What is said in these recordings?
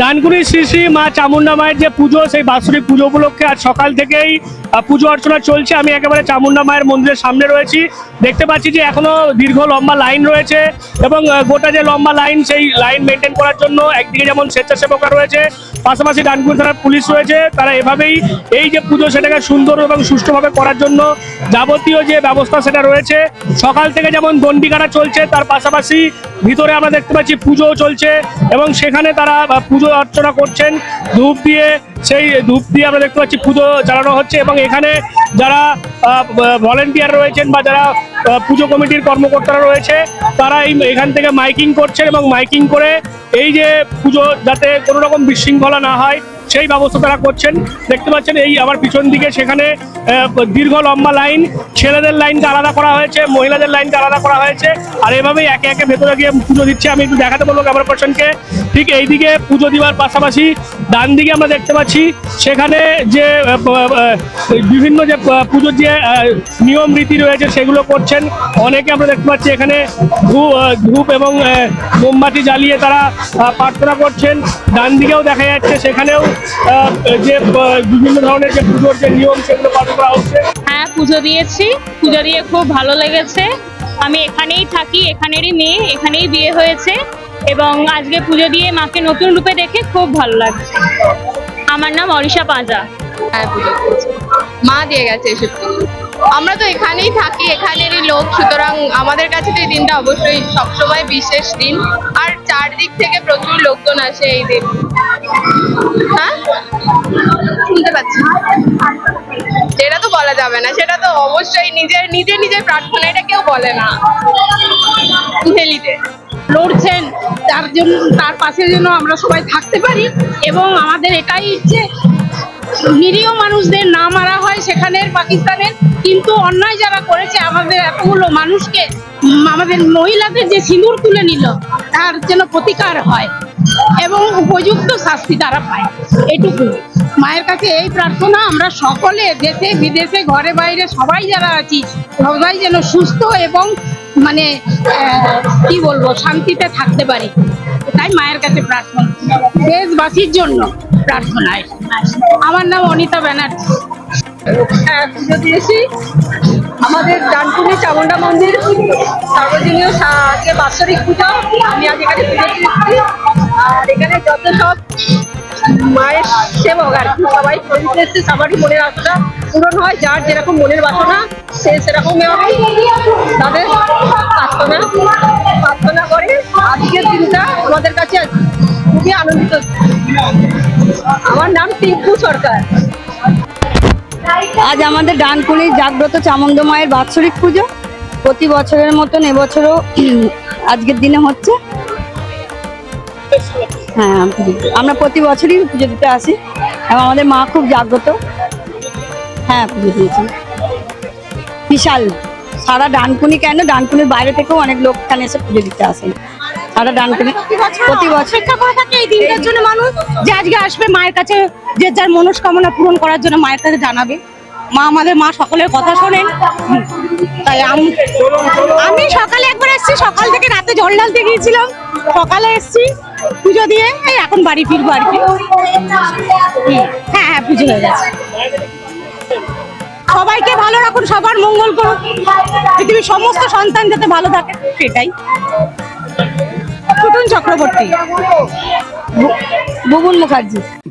ডানকুনি শ্রী শ্রী মা চামুন্ডা মায়ের যে পুজো, সেই বাৎসরিক পুজো উপলক্ষে আজ সকাল থেকেই পুজো অর্চনা চলছে। আমি একেবারে চামুন্ডা মায়ের মন্দিরের সামনে রয়েছি। দেখতে পাচ্ছি যে এখনও দীর্ঘ লম্বা লাইন রয়েছে এবং গোটা যে লম্বা লাইন, সেই লাইন মেনটেন করার জন্য একদিকে যেমন স্বেচ্ছাসেবকরা রয়েছে পাশাপাশি ডানপুর থানার পুলিশ রয়েছে। তারা এভাবেই এই যে পুজো সেটাকে সুন্দর এবং সুষ্ঠুভাবে করার জন্য যাবতীয় যে ব্যবস্থা সেটা রয়েছে। সকাল থেকে যেমন দণ্ডি কাটা চলছে, তার পাশাপাশি ভিতরে আমরা দেখতে পাচ্ছি পুজোও চলছে এবং সেখানে তারা পুজো অর্চনা করছেন। ধূপ দিয়ে সেই ধূপ দিয়ে আমরা দেখতে পাচ্ছি পুজো চালানো হচ্ছে এবং এখানে যারা ভলেন্টিয়ার রয়েছেন বা যারা পুজো কমিটির কর্মকর্তারা রয়েছে, তারা এই এখান থেকে মাইকিং করছেন এবং মাইকিং করে এই যে পুজো যাতে কোনো রকম বিশৃঙ্খলা না হয় সেই ব্যবস্থা তারা করছেন। দেখতে পাচ্ছেন এই আমার পিছন দিকে সেখানে দীর্ঘ লম্বা লাইন। ছেলেদের লাইনটা আলাদা করা হয়েছে, মহিলাদের লাইনটা আলাদা করা হয়েছে। আর এভাবেই একে একে ভেতরে গিয়ে পুজো দিচ্ছে। আমি একটু দেখাতে বলব ক্যামেরা পার্সনকে। ঠিক এইদিকে পুজো দিবার পাশাপাশি ডান দিকে আমরা দেখতে পাচ্ছি, সেখানে যে বিভিন্ন যে পুজোর যে নিয়ম রীতি রয়েছে সেগুলো করছেন। অনেকে আমরা দেখতে পাচ্ছি এখানে ধূপ এবং মোমবাতি জ্বালিয়ে তারা প্রার্থনা করছেন। ডান দিকেও দেখা যাচ্ছে, সেখানেও যে বিভিন্ন ধরনের যে পুজোর যে নিয়ম সেগুলো পালন করা হচ্ছে? হ্যাঁ পুজো দিয়েছি। পুজো দিয়ে খুব ভালো লেগেছে। আমি এখানেই থাকি এখানেরই মেয়ে এখানেই বিয়ে হয়েছে। এবং আজকে পুজো দিয়ে মাকে নতুন রূপে দেখে খুব ভালো লাগছে। আমার নাম অরিশা পাঁজা। হ্যাঁ পুজো মা দিয়ে গেছে এসব আমরা তো এখানেই থাকি এখানেরই লোক। সুতরাং আমাদের কাছে তো এই দিনটা অবশ্যই সবসময় বিশেষ দিন। আর চারদিক থেকে প্রচুর লোকজন আসে এই দিন। হ্যাঁ? সেটা তো বলা যাবে না, সেটা তো অবশ্যই নিজের নিজের নিজের প্রার্থনা, এটা কেউ বলে না। লড়ছেন, তার জন্য, তার পাশে যেন আমরা সবাই থাকতে পারি, এবং আমাদের এটাই ইচ্ছে, নিরীহ মানুষদের না মারা হয় সেখানের পাকিস্তানের, কিন্তু অন্যায় যারা করেছে, আমাদের এতগুলো মানুষকে, আমাদের মহিলাদের যে সিঁদুর তুলে নিল, তার যেন প্রতিকার হয়। এবং উপযুক্ত শাস্তি তারা পায়। এটুকু। মায়ের কাছে এই প্রার্থনা, আমরা সকলে দেশে, বিদেশে, ঘরে, বাইরে, সবাই যারা আছি, সবাই যেন সুস্থ এবং মানে কি বলব, শান্তিতে থাকতে পারি। তাই মায়ের কাছে প্রার্থনা। দেশবাসীর জন্য প্রার্থনা আমার নাম অনিতা ব্যানার্জি। পুজো দিয়েছি। আমাদের ডানকুনি চামুন্ডা মন্দির সার্বজনীয় বাৎসরিক পুজো, আমি আজ এখানে পুজো দিয়েছি। আর এখানে যত সব মায়ের সেবক আর কি, সবাই এসছে, সবারই মনের পূরণ হয়, যার যেরকম মনের বাসনা, সে সেরকম তাদের প্রার্থনা প্রার্থনা করে। আজকের দিনটা আমাদের কাছে খুবই আনন্দিত। আমার নাম টিঙ্কু সরকার। আজ আমাদের ডানকুনির জাগ্রত চামন্দ মায়ের বাৎসরিক পুজো। প্রতি বছরের মতন এবছরও আজকের দিনে হচ্ছে। হ্যাঁ আমরা প্রতি বছরই পুজো দিতে আসি এবং আমাদের মা খুব জাগ্রত। হ্যাঁ পুজো দিয়েছি। বিশাল। সারা ডানকুনি কেন? ডানকুনির বাইরে থেকেও অনেক লোক এখানে এসে পুজো দিতে আসেন। সারা ডানকুনি প্রতি বছর এই দিনটার জন্য মানুষ যে আজকে আসবে মায়ের কাছে যে যার মনস্কামনা পূরণ করার জন্য মায়ের কাছে জানাবে। মা আমাদের মা সকলের কথা শোনেন তাই আম- সকালে একবার এসেছি, সকাল থেকে রাতে জল ঢালতে গিয়েছিলাম। সকালে এসেছি পুজো দিয়ে, এই এখন বাড়ি ফিরবো আর কি। হ্যাঁ হ্যাঁ পুজো হয়ে গেছে। সবাইকে ভালো রাখুন, সবার মঙ্গল করুন। পৃথিবীর সমস্ত সন্তান যাতে ভালো থাকে, সেটাই। টুটুন চক্রবর্তী বুবুন মুখার্জি।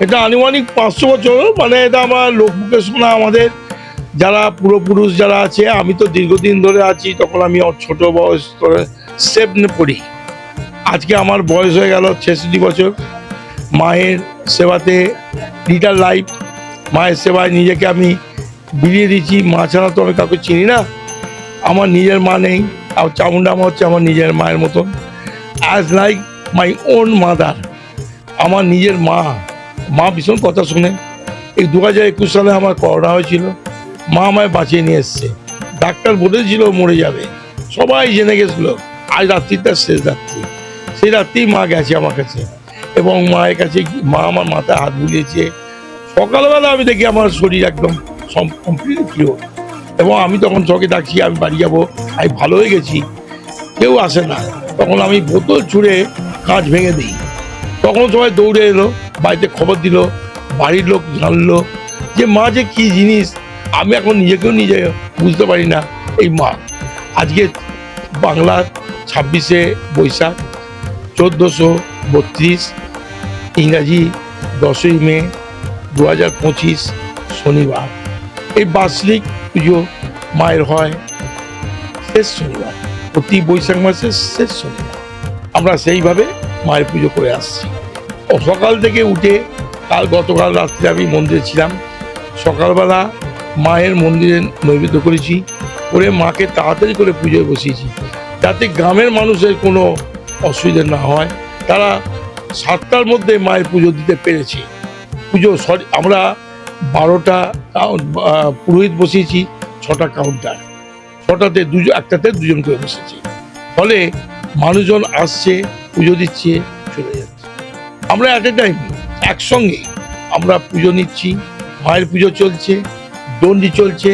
এটা আনুমানিক পাঁচশো বছর মানে এটা আমার লোকমুখে শোনা আমাদের। যারা পূর্বপুরুষ যারা আছে, আমি তো দীর্ঘদিন ধরে আছি, তখন আমি ছোট বয়স স্টেপ পড়ি। আজকে আমার বয়স হয়ে গেল ছেষট্টি বছর। মায়ের সেবাতে লিটার লাইফ। মায়ের সেবায় নিজেকে আমি বিলিয়ে দিচ্ছি মা ছাড়া তো আমি কাউকে চিনি না। আমার নিজের মা নেই। আর চামুন্ডা মা হচ্ছে আমার নিজের মায়ের মতন। As like my own mother আমার নিজের মা মা ভীষণ কথা শুনে। এই দু হাজার একুশ সালে আমার করোনা হয়েছিল। মা আমায় বাঁচিয়ে নিয়ে এসছে। ডাক্তার বলেছিল মরে যাবে। সবাই জেনে গেছিল, আজ রাত্রিটা শেষ রাত্রি। সেই রাত্রি মা গেছে আমার কাছে এবং মায়ের কাছে মা আমার মাথায় হাত বুলিয়েছে। সকালবেলা আমি দেখি আমার শরীর একদম কমপ্লিট কিওর এবং আমি তখন চকে ডাকছি, আমি বাড়ি যাব। আমি ভালো হয়ে গেছি। কেউ আসে না। তখন আমি বোতল ছুঁড়ে কাঁচ ভেঙে দিই। তখন সবাই দৌড়ে এলো, বাড়িতে খবর দিল, বাড়ির লোক জানলো যে মা যে কি জিনিস, আমি এখন নিজেকেও নিজে বুঝতে পারি না, এই মা। আজকে বাংলার ছাব্বিশে বৈশাখ, চোদ্দোশো বত্রিশ, ইংরাজি দশই মে দু হাজার পঁচিশ, শনিবার। এই বার্ষিক পুজো মায়ের হয় শেষ শনিবার, প্রতি বৈশাখ মাসের শেষ শনিবার। আমরা সেইভাবে মায়ের পুজো করে আসছি। ও সকাল থেকে উঠে কাল গতকাল রাত্রে আমি মন্দিরে ছিলাম। সকালবেলা মায়ের মন্দিরে নৈবেদ্য করেছি, করে মাকে তাড়াতাড়ি করে পুজোয় বসিয়েছি। যাতে গ্রামের মানুষের কোনো অসুবিধা না হয়। তারা সাতটার মধ্যে মায়ের পুজো দিতে পেরেছে। পুজো সরি, আমরা বারোটা পুরোহিত বসিয়েছি, ছটা কাউন্টার ছটাতে দুজন একটাতে দুজন করে বসেছি। ফলে মানুষজন আসছে, পুজো দিচ্ছে, চলে যাচ্ছে। আমরা অ্যাট এ টাইম একসঙ্গে আমরা পুজো নিচ্ছি, মায়ের পুজো চলছে দণ্ডি চলছে,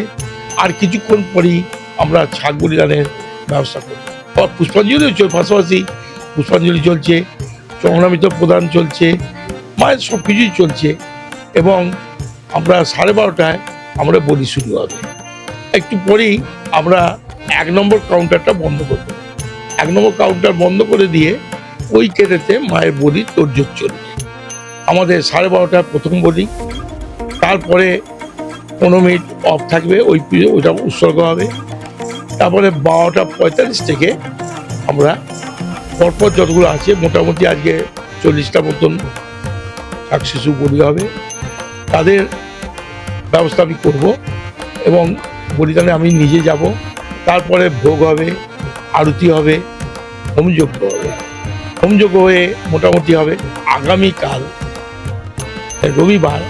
আর কিছুক্ষণ পরেই আমরা ছাগ বলিদানের ব্যবস্থা করব পুষ্পাঞ্জলিও চল, পাশাপাশি পুষ্পাঞ্জলি চলছে, চরণামিত প্রদান চলছে, মায়ের সব কিছুই চলছে এবং আমরা সাড়ে বারোটায় আমরা বলি শুরু হবে। একটু পরেই আমরা এক নম্বর কাউন্টারটা বন্ধ করব। এক নম্বর কাউন্টার বন্ধ করে দিয়ে ওই কেটেতে মায়ের বলি তোরজোর চলবে আমাদের সাড়ে বারোটায় প্রথম বলি, তারপরে পনেরো মিনিট অফ থাকবে, ওই ওইটা উৎসর্গ হবে। তারপরে বারোটা পঁয়তাল্লিশ থেকে আমরা পরপর যতগুলো আছে, মোটামুটি আজকে চল্লিশটা মতন শাক শিশু বলি হবে। তাদের ব্যবস্থা আমি করব এবং বলিদানে আমি নিজে যাব। তারপরে ভোগ হবে, আরতি হবে হোমযজ্ঞ হবে। হোমযজ্ঞ হয়ে মোটামুটি হবে আগামীকাল, রবিবার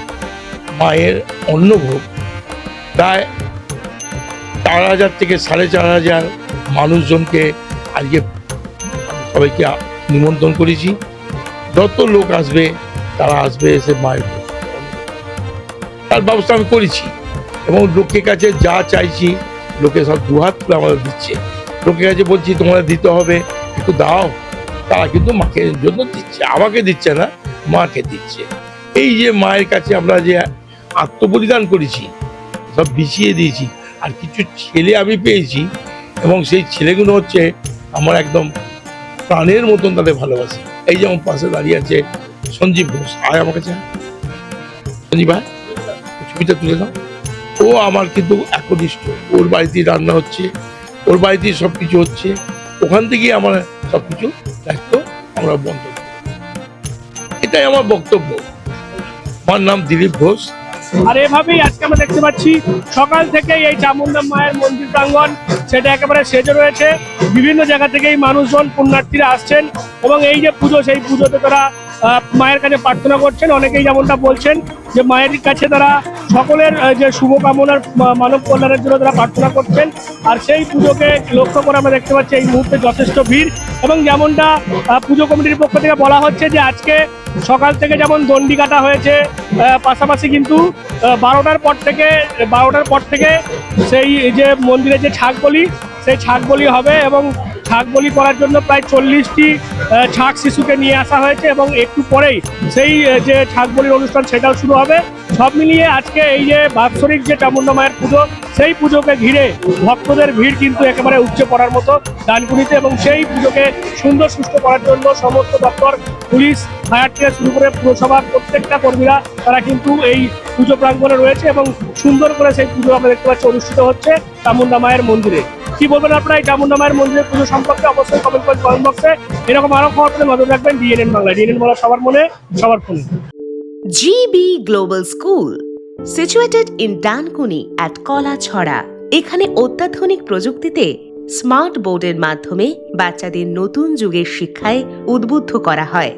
মায়ের অন্নভোগ। প্রায় চার হাজার থেকে সাড়ে চার হাজার মানুষজনকে আজকে সবাইকে নিমন্ত্রণ করেছি। যত লোক আসবে, তারা আসবে এসে মায়ের। তার ব্যবস্থা আমি করেছি এবং লোকের কাছে যা চাইছি, লোকে সব দুহাত তুলে আমাদের দিচ্ছে। লোকের কাছে বলছি, তোমাদের দিতে হবে একটু দাও। তারা কিন্তু মাকে জন্য দিচ্ছে, আমাকে দিচ্ছে না, মাকে দিচ্ছে। এই যে মায়ের কাছে আমরা যে আত্মবলিদান করেছি, সব বিছিয়ে দিয়েছি, আর কিছু ছেলে আমি পেয়েছি, এবং সেই ছেলেগুলো হচ্ছে আমার একদম প্রাণের মতন তাদের ভালোবাসি। এই যেমন পাশে দাঁড়িয়ে আছে সঞ্জীব ঘোষ। আয় আমার কাছে। সঞ্জীব ভাই ছবিটা তুলে দাও। ও আমার কিন্তু একনিষ্ঠ। ওর বাড়িতেই রান্না হচ্ছে, ওর বাড়িতেই সব কিছু হচ্ছে। ওখান থেকেই আমার সব কিছু দায়িত্ব আমরা বন্ধ এটাই আমার বক্তব্য। আমার নাম দিলীপ ঘোষ। আর এভাবেই আজকে আমরা দেখতে পাচ্ছি, সকাল থেকে এই চামুন্ডা মায়ের মন্দির প্রাঙ্গন সেটা একেবারে সেজে রয়েছে। বিভিন্ন জায়গা থেকেই মানুষজন পুণ্যার্থীরা আসছেন এবং এই যে পুজো, সেই পুজোতে তারা মায়ের কাছে প্রার্থনা করছেন। অনেকেই যেমনটা বলছেন যে মায়ের কাছে তারা সকলের যে শুভকামনার মানব কল্যাণের জন্য তারা প্রার্থনা করছেন। আর সেই পুজোকে লক্ষ্য করে আমরা দেখতে পাচ্ছি এই মুহূর্তে যথেষ্ট ভিড়। এবং যেমনটা পুজো কমিটির পক্ষ থেকে বলা হচ্ছে যে আজকে সকাল থেকে যেমন দণ্ডি কাটা হয়েছে পাশাপাশি কিন্তু বারোটার পর থেকে, বারোটার পর থেকে সেই যে মন্দিরে যে ছাগ বলি সেই ছাগ বলি হবে এবং ছাগ বলি করার জন্য প্রায় চল্লিশটি ছাগ শিশুকে নিয়ে আসা হয়েছে এবং একটু পরেই সেই যে ছাগ বলির অনুষ্ঠান সেটাও শুরু হবে। সব মিলিয়ে আজকে এই যে বাৎসরিক যে চামুন্ডা মায়ের পুজো, সেই পুজোকে ঘিরে ভক্তদের ভিড় কিন্তু একেবারে উপচে পড়ার মতো ডানকুনিতে এবং সেই পুজোকে সুন্দর সুস্থ করার জন্য সমস্ত দপ্তর, পুলিশ, ফায়ার থেকে শুরু করে পুরসভার প্রত্যেকটা কর্মীরা তারা কিন্তু এই পুজো প্রাঙ্গণে রয়েছে এবং সুন্দর করে সেই পুজো আমরা দেখতে পাচ্ছি, অনুষ্ঠিত হচ্ছে চামুন্ডা মায়ের মন্দিরে। কি বলবেন আপনারা? এই চামুন্ডা মায়ের মন্দিরের পুজো সম্পর্কে অবশ্যই কমেন্ট করে কমেন্ট বক্সে এরকম আরও খবর পেলে নজর রাখবেন ডিএনএন বাংলা ডিএনএন বাংলা সবার মনে সবার ফোনে। GB Global School, situated in Dankuni at Kalachhara এখানে অত্যাধুনিক প্রযুক্তিতে স্মার্ট বোর্ডের মাধ্যমে বাচ্চাদের নতুন যুগের শিক্ষায় উদ্বুদ্ধ করা হয়।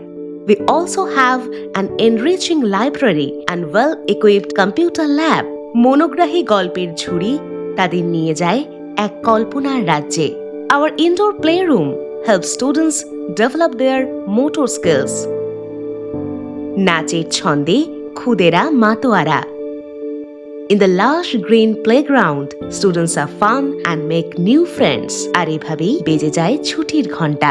We also have an enriching library and well equipped computer lab. মনোগ্রাহী গল্পের ঝুড়ি তাদের নিয়ে যায়। এক কল্পনার রাজ্যে। Our indoor playroom help students develop their motor skills নাচের ছন্দে খুদেরা মাতোয়ারা। In the last green playground students are fun and make new friends আর এভাবেই বেজে যায় ছুটির ঘণ্টা।